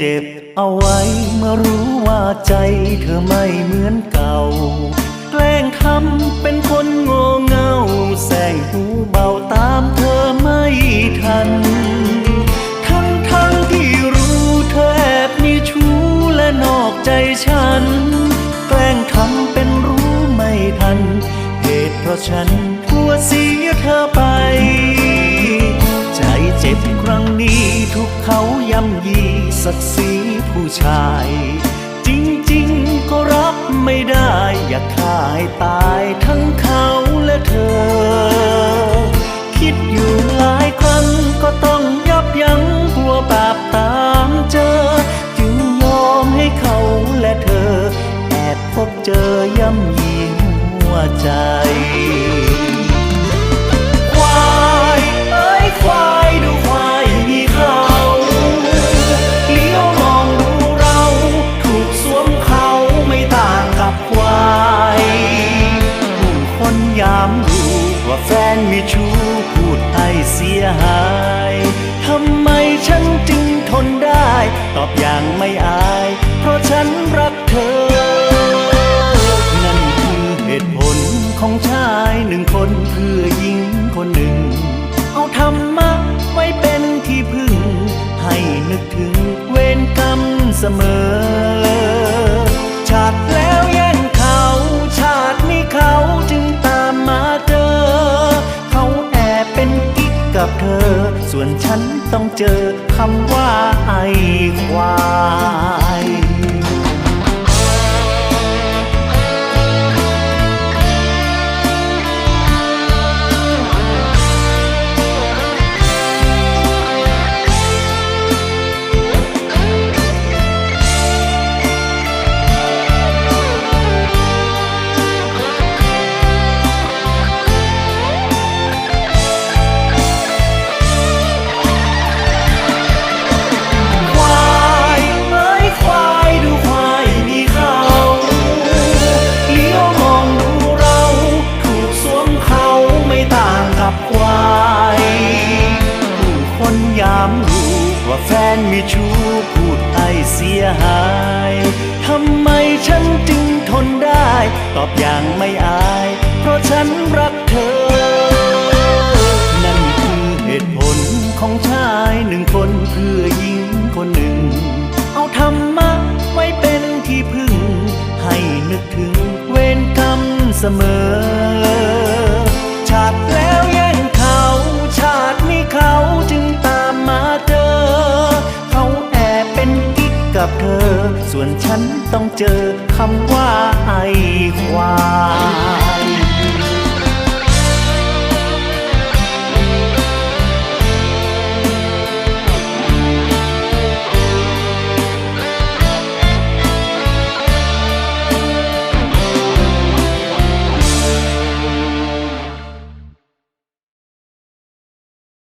เจ็บเอาไว้เมื่อรู้ว่าใจเธอไม่เหมือนเก่า แกล้งทำเป็นคนโง่เง่า แสงหูเบาตามเธอไม่ทัน ทั้งทั้งที่รู้เธอแอบมีชู้และนอกใจฉัน แกล้งทำเป็นรู้ไม่ทัน เหตุเพราะฉันกลัวเสียเธอไป ใจเจ็บครั้งนี้ถูกเขาย่ำยี ศักดิ์ศรีผู้ชาย จริง ๆ ก็รับไม่ได้ อยากขายตายทั้งค ชู้พูดให้เสียหาย ทำไมฉันจึงทนได้ ตอบอย่างไม่อาย เพราะฉันรักเธอ นั่นคือเหตุผลของชายหนึ่งคนเพื่อ กับเธอ ส่วนฉันต้องเจอคำว่าไอควาย เสียหายทำไมฉันจึงทนได้ ตอบอย่างไม่อาย เพราะฉันรักเธอ นั่นคือเหตุผลของชายหนึ่งคนเพื่อหญิงคนหนึ่ง เอาธรรมะไว้เป็นที่พึ่ง ให้นึกถึงเวรกรรมเสมอ ส่วนฉันต้องเจอคำว่าไอควา